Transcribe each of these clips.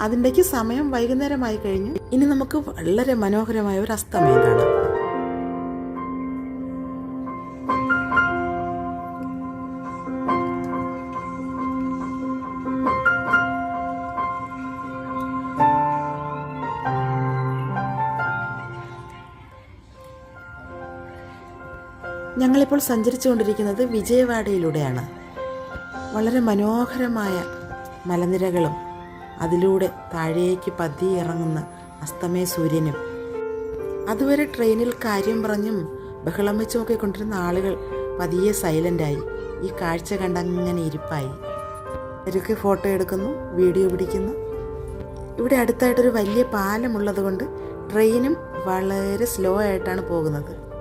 അതിന്റെക്ക് സമയം വൈകുന്നേരമായി കഴിഞ്ഞു. ഇനി നമുക്ക് വളരെ മനോഹരമായ ഒരു അസ്തമയം കാണാം. ഞങ്ങളിപ്പോൾ സഞ്ചരിച്ചുകൊണ്ടിരിക്കുന്നത് വിജയവാഡയിലൂടെയാണ്. വളരെ മനോഹരമായ മലനിരകളും അതിലൂടെ താഴേക്ക് പതിയെ ഇറങ്ങുന്ന അസ്തമയ സൂര്യനും. അതുവരെ ട്രെയിനിൽ കാര്യം പറഞ്ഞും ബഹളം വെച്ചും ഒക്കെ കൊണ്ടിരുന്ന ആളുകൾ പതിയെ സൈലന്റായി ഈ കാഴ്ച കണ്ടങ്ങനെ ഇരിപ്പായി. അവരൊക്കെ ഫോട്ടോ എടുക്കുന്നു വീഡിയോ പിടിക്കുന്നു. ഇവിടെ അടുത്തായിട്ടൊരു വലിയ പാലമുള്ളത് കൊണ്ട് ട്രെയിനും വളരെ സ്ലോ ആയിട്ടാണ് പോകുന്നത്.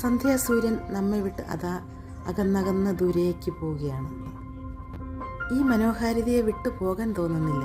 സന്ധ്യാസൂര്യൻ നമ്മെ വിട്ട് അതാ അകന്നകന്ന് ദൂരേക്ക് പോവുകയാണ്. ഈ മനോഹാരിതയെ വിട്ടു പോകാൻ തോന്നുന്നില്ല.